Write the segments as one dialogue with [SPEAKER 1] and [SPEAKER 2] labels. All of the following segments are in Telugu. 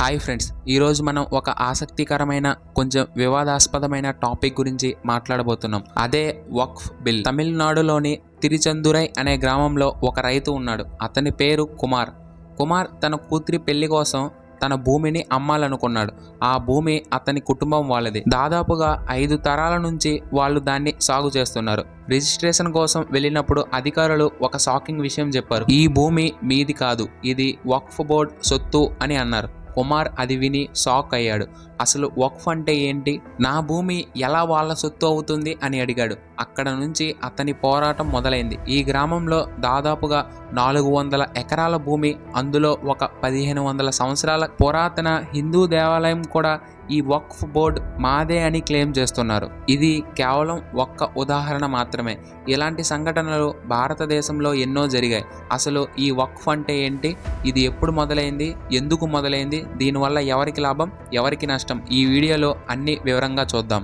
[SPEAKER 1] హాయ్ ఫ్రెండ్స్ ఈరోజు మనం ఒక ఆసక్తికరమైన కొంచెం వివాదాస్పదమైన టాపిక్ గురించి మాట్లాడబోతున్నాం. అదే వక్ఫ్ బిల్. తమిళనాడులోని తిరుచందురై అనే గ్రామంలో ఒక రైతు ఉన్నాడు. అతని పేరు కుమార్. కుమార్ తన కూతురి పెళ్ళి కోసం తన భూమిని అమ్మాలనుకున్నాడు. ఆ భూమి అతని కుటుంబం వాళ్ళది. దాదాపుగా ఐదు తరాల నుంచి వాళ్ళు దాన్ని సాగు చేస్తున్నారు. రిజిస్ట్రేషన్ కోసం వెళ్ళినప్పుడు అధికారులు ఒక షాకింగ్ విషయం చెప్పారు. ఈ భూమి మీది కాదు ఇది వక్ఫ్ బోర్డ్ సొత్తు అని అన్నారు. కుమార్ అది విని షాక్ అయ్యాడు. అసలు వక్ఫ్ అంటే ఏంటి? నా భూమి ఎలా వాళ్ళ సొత్తు అవుతుంది అని అడిగాడు. అక్కడ నుంచి అతని పోరాటం మొదలైంది. ఈ గ్రామంలో దాదాపుగా నాలుగు వందల ఎకరాల భూమి అందులో ఒక పదిహేను వందల సంవత్సరాల పురాతన హిందూ దేవాలయం కూడా ఈ వక్ఫ్ బోర్డ్ మాదే అని క్లెయిమ్ చేస్తున్నారు. ఇది కేవలం ఒక్క ఉదాహరణ మాత్రమే. ఇలాంటి సంఘటనలు భారతదేశంలో ఎన్నో జరిగాయి. అసలు ఈ వక్ఫ్ అంటే ఏంటి? ఇది ఎప్పుడు మొదలైంది? ఎందుకు మొదలైంది? దీనివల్ల ఎవరికి లాభం? ఎవరికి నష్టం? ఈ వీడియోలో అన్ని వివరంగా చూద్దాం.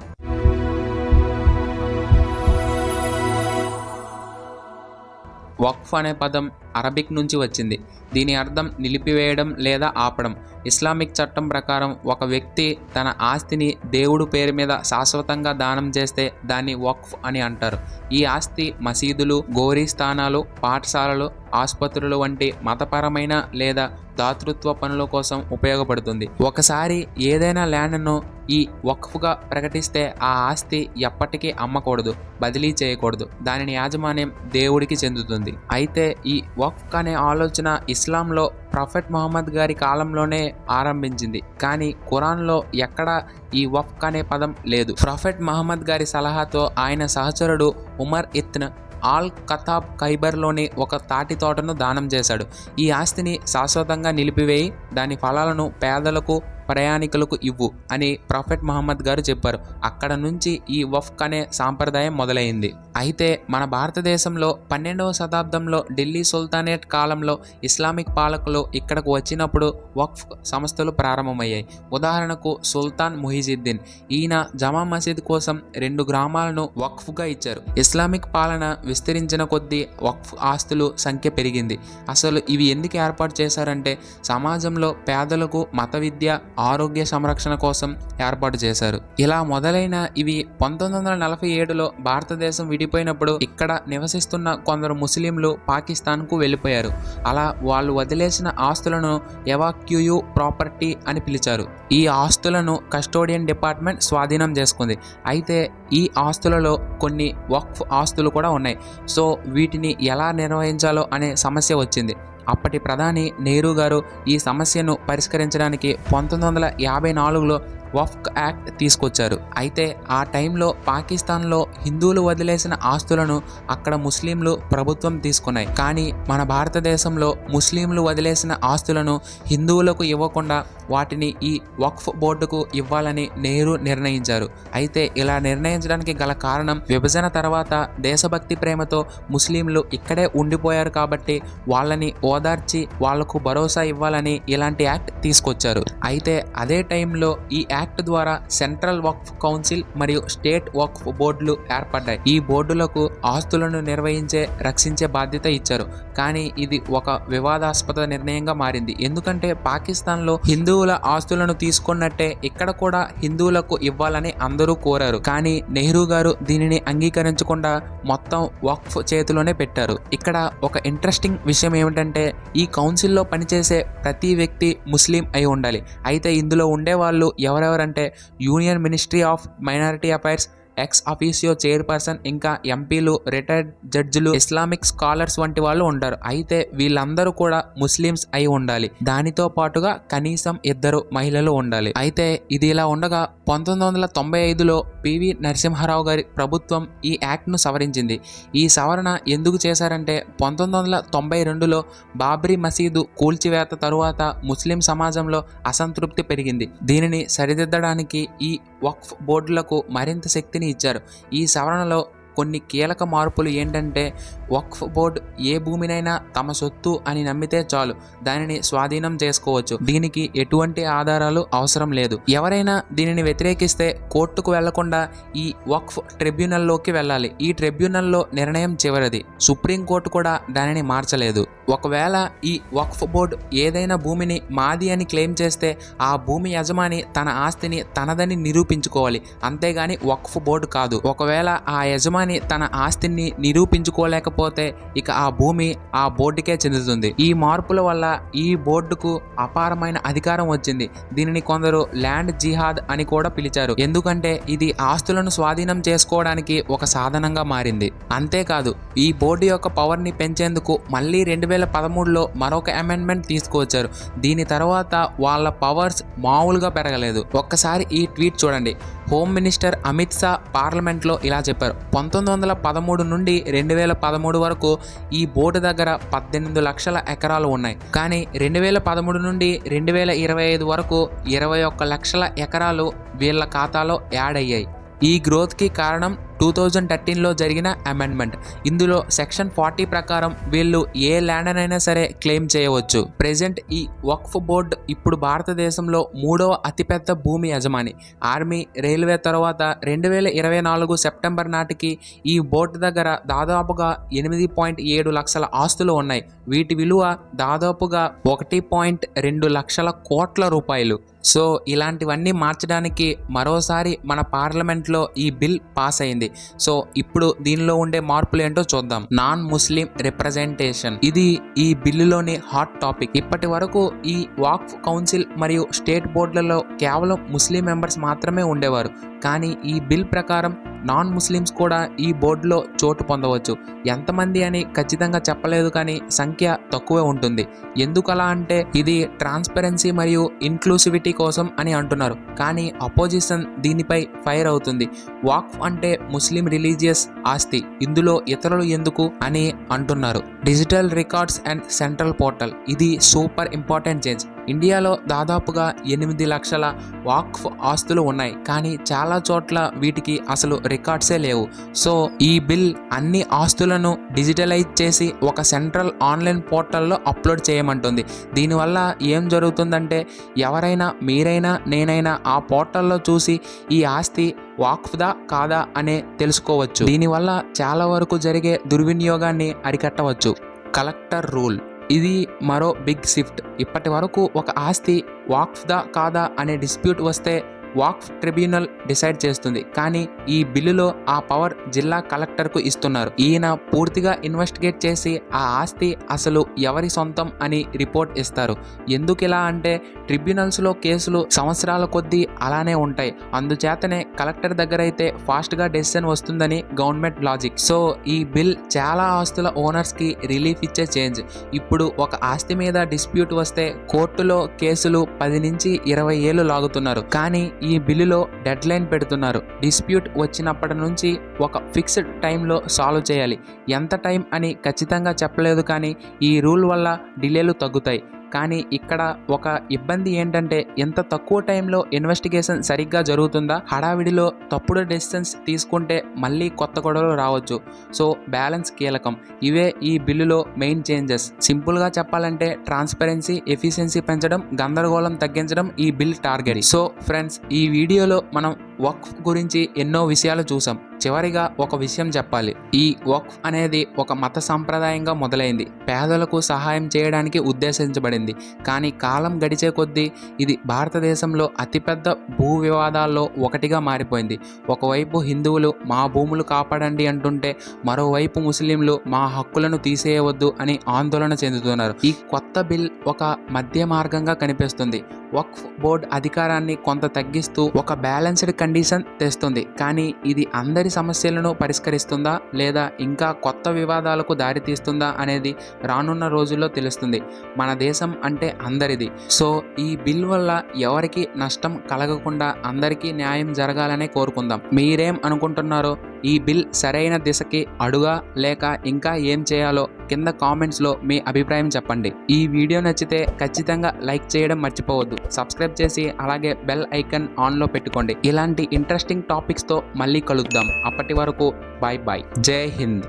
[SPEAKER 1] వక్ఫ్ అనే పదం అరబిక్ నుంచి వచ్చింది. దీని అర్థం నిలిపివేయడం లేదా ఆపడం. ఇస్లామిక్ చట్టం ప్రకారం ఒక వ్యక్తి తన ఆస్తిని దేవుడు పేరు మీద శాశ్వతంగా దానం చేస్తే దాన్ని వక్ఫ్ అని అంటారు. ఈ ఆస్తి మసీదులు గోరీస్థానాలు పాఠశాలలు ఆసుపత్రులు వంటి మతపరమైన లేదా దాతృత్వ పనుల కోసం ఉపయోగపడుతుంది. ఒకసారి ఏదైనా ల్యాండ్ను ఈ వక్ఫ్గా ప్రకటిస్తే ఆ ఆస్తి ఎప్పటికీ అమ్మకూడదు బదిలీ చేయకూడదు. దానిని యాజమాన్యం దేవుడికి చెందుతుంది. అయితే ఈ వక్ఫ్ అనే ఆలోచన ఇస్లాంలో ప్రొఫెట్ మహమ్మద్ గారి కాలంలోనే ఆరంభించింది. కానీ ఖురాన్లో ఎక్కడా ఈ వఫ్క్ అనే పదం లేదు. ప్రొఫెట్ మహమ్మద్ గారి సలహాతో ఆయన సహచరుడు ఉమర్ ఇత్న్ ఆల్ ఖతాబ్ ఖైబర్లోని ఒక తాటి తోటను దానం చేశాడు. ఈ ఆస్తిని శాశ్వతంగా నిలిపివేయి దాని ఫలాలను పేదలకు ప్రయాణికులకు ఇవ్వు అని ప్రాఫెట్ మహమ్మద్ గారు చెప్పారు. అక్కడ నుంచి ఈ వఫ్క్ అనే సాంప్రదాయం మొదలైంది. అయితే మన భారతదేశంలో పన్నెండవ శతాబ్దంలో ఢిల్లీ సుల్తానేట్ కాలంలో ఇస్లామిక్ పాలకులు ఇక్కడకు వచ్చినప్పుడు వక్ఫ్ సంస్థలు ప్రారంభమయ్యాయి. ఉదాహరణకు సుల్తాన్ ముహిజిద్దీన్. ఈయన జమా మసీద్ కోసం రెండు గ్రామాలను వక్ఫ్గా ఇచ్చారు. ఇస్లామిక్ పాలన విస్తరించిన కొద్దీ వక్ఫ్ ఆస్తులు సంఖ్య పెరిగింది. అసలు ఇవి ఎందుకు ఏర్పాటు చేశారంటే సమాజంలో పేదలకు మత విద్య ఆరోగ్య సంరక్షణ కోసం ఏర్పాటు చేశారు. ఇలా మొదలైన ఇవి పంతొమ్మిది వందల నలభై ఏడులో భారతదేశం విడిపోయినప్పుడు ఇక్కడ నివసిస్తున్న కొందరు ముస్లింలు పాకిస్తాన్కు వెళ్ళిపోయారు. అలా వాళ్ళు వదిలేసిన ఆస్తులను ఎవాక్యూయు ప్రాపర్టీ అని పిలిచారు. ఈ ఆస్తులను కస్టోడియన్ డిపార్ట్మెంట్ స్వాధీనం చేసుకుంది. అయితే ఈ ఆస్తులలో కొన్ని వక్ఫ్ ఆస్తులు కూడా ఉన్నాయి. సో వీటిని ఎలా నిర్వహించాలో అనే సమస్య వచ్చింది. అప్పటి ప్రధాని నెహ్రూ గారు ఈ సమస్యను పరిష్కరించడానికి పంతొమ్మిది వందల యాభై నాలుగులో వఫ్క్ యాక్ట్ తీసుకొచ్చారు. అయితే ఆ టైంలో పాకిస్తాన్లో హిందువులు వదిలేసిన ఆస్తులను అక్కడ ముస్లింలు ప్రభుత్వం తీసుకున్నాయి. కానీ మన భారతదేశంలో ముస్లింలు వదిలేసిన ఆస్తులను హిందువులకు ఇవ్వకుండా వాటిని ఈ వక్ఫ్ బోర్డుకు ఇవ్వాలని నెహ్రూ నిర్ణయించారు. అయితే ఇలా నిర్ణయించడానికి గల కారణం విభజన తర్వాత దేశభక్తి ప్రేమతో ముస్లింలు ఇక్కడే ఉండిపోయారు కాబట్టి వాళ్ళని ఓదార్చి వాళ్ళకు భరోసా ఇవ్వాలని ఇలాంటి యాక్ట్ తీసుకొచ్చారు. అయితే అదే టైంలో ఈ యాక్ట్ ద్వారా సెంట్రల్ వక్ఫ్ కౌన్సిల్ మరియు స్టేట్ వక్ఫ్ బోర్డులు ఏర్పడ్డాయి. ఈ బోర్డులకు ఆస్తులను నిర్వహించే రక్షించే బాధ్యత ఇచ్చారు. కానీ ఇది ఒక వివాదాస్పద నిర్ణయంగా మారింది. ఎందుకంటే పాకిస్తాన్లో హిందూ హిందువుల ఆస్తులను తీసుకున్నట్టే ఇక్కడ కూడా హిందువులకు ఇవ్వాలని అందరూ కోరారు. కానీ నెహ్రూ గారు దీనిని అంగీకరించకుండా మొత్తం వక్ఫ్ చేతిలోనే పెట్టారు. ఇక్కడ ఒక ఇంట్రెస్టింగ్ విషయం ఏమిటంటే ఈ కౌన్సిల్లో పనిచేసే ప్రతి వ్యక్తి ముస్లిం అయి ఉండాలి. అయితే ఇందులో ఉండేవాళ్ళు ఎవరెవరంటే union ministry of minority affairs ex officio chairperson ఇంకా ఎంపీలు రిటైర్డ్ జడ్జిలు ఇస్లామిక్ స్కాలర్స్ వంటి వాళ్ళు ఉంటారు అయితే వీళ్ళందరూ కూడా ముస్లిమ్స్ అయి ఉండాలి. దానితో పాటుగా కనీసం ఇద్దరు మహిళలు ఉండాలి. అయితే ఇది ఇలా ఉండగా పంతొమ్మిది వందల తొంభై ఐదులో పివి నరసింహారావు గారి ప్రభుత్వం ఈ యాక్ట్ను సవరించింది. ఈ సవరణ ఎందుకు చేశారంటే పంతొమ్మిది వందల తొంభై రెండులో బాబ్రీ మసీదు కూల్చివేత తరువాత ముస్లిం సమాజంలో అసంతృప్తి పెరిగింది. దీనిని సరిదిద్దడానికి ఈ వక్ఫ్ బోర్డులకు మరింత శక్తిని ఇచ్చారు. ఈ సవరణలో కొన్ని కీలక మార్పులు ఏంటంటే వక్ఫ్ బోర్డు ఏ భూమినైనా తమ సొత్తు అని నమ్మితే చాలు. దానిని స్వాధీనం చేసుకోవచ్చు. దీనికి ఎటువంటి ఆధారాలు అవసరం లేదు. ఎవరైనా దీనిని వ్యతిరేకిస్తే కోర్టుకు వెళ్ళకుండా ఈ వక్ఫ్ ట్రిబ్యునల్లోకి వెళ్ళాలి. ఈ ట్రిబ్యునల్లో నిర్ణయం చివరిది. సుప్రీంకోర్టు కూడా దానిని మార్చలేదు. ఒకవేళ ఈ వక్ఫ్ బోర్డు ఏదైనా భూమిని మాది అని క్లెయిమ్ చేస్తే ఆ భూమి యజమాని తన ఆస్తిని తనదని నిరూపించుకోవాలి. అంతేగాని వక్ఫ్ బోర్డు కాదు. ఒకవేళ ఆ యజమాని తన ఆస్తిని నిరూపించుకోలేక పోతే ఇక ఆ భూమి ఆ బోర్డుకే చెందుతుంది. ఈ మార్పుల వల్ల ఈ బోర్డుకు అపారమైన అధికారం వచ్చింది. దీనిని కొందరు ల్యాండ్ జిహాద్ అని కూడా పిలిచారు. ఎందుకంటే ఇది ఆస్తులను స్వాధీనం చేసుకోవడానికి ఒక సాధనంగా మారింది. అంతేకాదు ఈ బోర్డు యొక్క పవర్ని పెంచేందుకు మళ్ళీ రెండు వేల పదమూడులో మరొక అమెండ్మెంట్ తీసుకువచ్చారు. దీని తర్వాత వాళ్ళ పవర్స్ మామూలుగా పెరగలేదు. ఒక్కసారి ఈ ట్వీట్ చూడండి. హోమ్ మినిస్టర్ అమిత్ షా పార్లమెంట్లో ఇలా చెప్పారు. పంతొమ్మిది వందల పదమూడు నుండి రెండు వేల పదమూడు వరకు ఈ బోర్డు దగ్గర పద్దెనిమిది లక్షల ఎకరాలు ఉన్నాయి. కానీ రెండు వేల పదమూడు నుండి రెండు వేల ఇరవై ఐదు వరకు ఇరవై ఒక్క లక్షల ఎకరాలు వీళ్ళ ఖాతాలో యాడ్ అయ్యాయి. ఈ గ్రోత్కి కారణం టూ థౌజండ్ థర్టీన్లో జరిగిన అమెండ్మెంట్ ఇందులో సెక్షన్ ఫార్టీ ప్రకారం వీళ్ళు ఏ ల్యాండ్ అయినా సరే క్లెయిమ్ చేయవచ్చు. ప్రెజెంట్ ఈ వక్ఫ్ బోర్డ్ ఇప్పుడు భారతదేశంలో మూడవ అతిపెద్ద భూమి యజమాని. ఆర్మీ రైల్వే తర్వాత రెండు వేల ఇరవై నాలుగు సెప్టెంబర్ నాటికి ఈ బోర్డు దగ్గర దాదాపుగా ఎనిమిది పాయింట్ ఏడు లక్షల ఆస్తులు ఉన్నాయి. వీటి విలువ దాదాపుగా ఒకటి పాయింట్ రెండు లక్షల కోట్ల రూపాయలు. సో ఇలాంటివన్నీ మార్చడానికి మరోసారి మన పార్లమెంట్లో ఈ బిల్ పాస్ అయింది. సో ఇప్పుడు దీనిలో ఉండే మార్పులు ఏంటో చూద్దాం. Non Muslim representation. ఇది ఈ బిల్లులోని హాట్ టాపిక్. ఇప్పటి వరకు ఈ వాక్ఫ్ కౌన్సిల్ మరియు స్టేట్ బోర్డులలో కేవలం ముస్లిం మెంబర్స్ మాత్రమే ఉండేవారు. కానీ ఈ బిల్ ప్రకారం నాన్ ముస్లిమ్స్ కూడా ఈ బోర్డులో చోటు పొందవచ్చు. ఎంతమంది అని ఖచ్చితంగా చెప్పలేదు కానీ సంఖ్య తక్కువే ఉంటుంది. ఎందుకలా అంటే ఇది ట్రాన్స్పరెన్సీ మరియు ఇన్క్లూసివిటీ కోసం అని అంటున్నారు. కానీ అపోజిషన్ దీనిపై ఫైర్ అవుతుంది. వాక్ఫ్ అంటే ముస్లిం రిలీజియస్ ఆస్తి. ఇందులో ఇతరులు ఎందుకు అని అంటున్నారు. Digital records and central portal ఇది సూపర్ ఇంపార్టెంట్ చేంజ్ ఇండియాలో దాదాపుగా ఎనిమిది లక్షల వాక్ఫ్ ఆస్తులు ఉన్నాయి. కానీ చాలా చోట్ల వీటికి అసలు రికార్డ్సే లేవు. సో ఈ బిల్ అన్ని ఆస్తులను డిజిటలైజ్ చేసి ఒక సెంట్రల్ ఆన్లైన్ పోర్టల్లో అప్లోడ్ చేయమంటుంది. దీనివల్ల ఏం జరుగుతుందంటే ఎవరైనా మీరైనా నేనైనా ఆ పోర్టల్లో చూసి ఈ ఆస్తి వాక్ఫ్దా కాదా అనే తెలుసుకోవచ్చు. దీనివల్ల చాలా వరకు జరిగే దుర్వినియోగాన్ని అరికట్టవచ్చు. Collector rule. ఇది మరో బిగ్ షిఫ్ట్ ఇప్పటి వరకు ఒక ఆస్తి వాక్ఫ్దా కాదా అనే డిస్ప్యూట్ వస్తే వాక్ఫ్ ట్రిబ్యునల్ డిసైడ్ చేస్తుంది. కానీ ఈ బిల్లులో ఆ పవర్ జిల్లా కలెక్టర్కు ఇస్తున్నారు. ఈయన పూర్తిగా ఇన్వెస్టిగేట్ చేసి ఆ ఆస్తి అసలు ఎవరి సొంతం అని రిపోర్ట్ ఇస్తారు. ఎందుకు ఇలా అంటే ట్రిబ్యునల్స్లో కేసులు సంవత్సరాల కొద్దీ అలానే ఉంటాయి. అందుచేతనే కలెక్టర్ దగ్గర అయితే ఫాస్ట్గా డెసిషన్ వస్తుందని గవర్నమెంట్ లాజిక్. సో ఈ బిల్ చాలా ఆస్తుల ఓనర్స్కి రిలీఫ్ ఇచ్చే చేంజ్. ఇప్పుడు ఒక ఆస్తి మీద డిస్ప్యూట్ వస్తే కోర్టులో కేసులు పది నుంచి ఇరవై ఏళ్ళు లాగుతున్నారు. కానీ ఈ బిల్లులో డెడ్ లైన్ పెడుతున్నారు. డిస్ప్యూట్ వచ్చినప్పటి నుంచి ఒక ఫిక్స్డ్ టైంలో సాల్వ్ చేయాలి. ఎంత టైం అని ఖచ్చితంగా చెప్పలేదు కానీ ఈ రూల్ వల్ల డిలేలు తగ్గుతాయి. కానీ ఇక్కడ ఒక ఇబ్బంది ఏంటంటే ఎంత తక్కువ టైంలో ఇన్వెస్టిగేషన్ సరిగ్గా జరుగుతుందా? హడావిడిలో తప్పుడు డెసిషన్స్ తీసుకుంటే మళ్ళీ కొత్త గొడవలు రావచ్చు. సో బ్యాలెన్స్ కీలకం. ఇవే ఈ బిల్లులో మెయిన్ చేంజెస్ సింపుల్గా చెప్పాలంటే ట్రాన్స్పరెన్సీ ఎఫిషియన్సీ పెంచడం గందరగోళం తగ్గించడం ఈ బిల్ టార్గెట్ సో ఫ్రెండ్స్ ఈ వీడియోలో మనం వక్ఫ్ గురించి ఎన్నో విషయాలు చూసాం చివరిగా ఒక విషయం చెప్పాలి. ఈ వక్ఫ్ అనేది ఒక మత సంప్రదాయంగా మొదలైంది. పేదలకు సహాయం చేయడానికి ఉద్దేశించబడింది. కానీ కాలం గడిచే కొద్దీ ఇది భారతదేశంలో అతిపెద్ద భూ వివాదాల్లో ఒకటిగా మారిపోయింది. ఒకవైపు హిందువులు మా భూములు కాపాడండి అంటుంటే మరోవైపు ముస్లింలు మా హక్కులను తీసేయవద్దు అని ఆందోళన చెందుతున్నారు. ఈ కొత్త బిల్ ఒక మధ్య మార్గంగా కనిపిస్తుంది. వక్ఫ్ బోర్డ్ అధికారాన్ని కొంత తగ్గిస్తూ ఒక బ్యాలెన్స్డ్ కండిషన్ తెస్తుంది. కానీ ఇది అందరి సమస్యలను పరిష్కరిస్తుందా? లేదా ఇంకా కొత్త వివాదాలకు దారితీస్తుందా అనేది రానున్న రోజుల్లో తెలుస్తుంది. మన దేశం అంటే అందరిది. సో ఈ బిల్ వల్ల ఎవరికి నష్టం కలగకుండా అందరికీ న్యాయం జరగాలనే కోరుకుందాం. మీరేం అనుకుంటున్నారో ఈ బిల్ సరైన దిశకి అడుగా లేక ఇంకా ఏం చేయాలో కింద కామెంట్స్లో మీ అభిప్రాయం చెప్పండి. ఈ వీడియో నచ్చితే ఖచ్చితంగా లైక్ చేయడం మర్చిపోవద్దు. సబ్స్క్రైబ్ చేసి అలాగే బెల్ ఐకన్ ఆన్లో పెట్టుకోండి. ఇలాంటి ఇంట్రెస్టింగ్ టాపిక్స్తో మళ్ళీ కలుద్దాం. అప్పటి వరకు బాయ్ బాయ్ జై హింద్.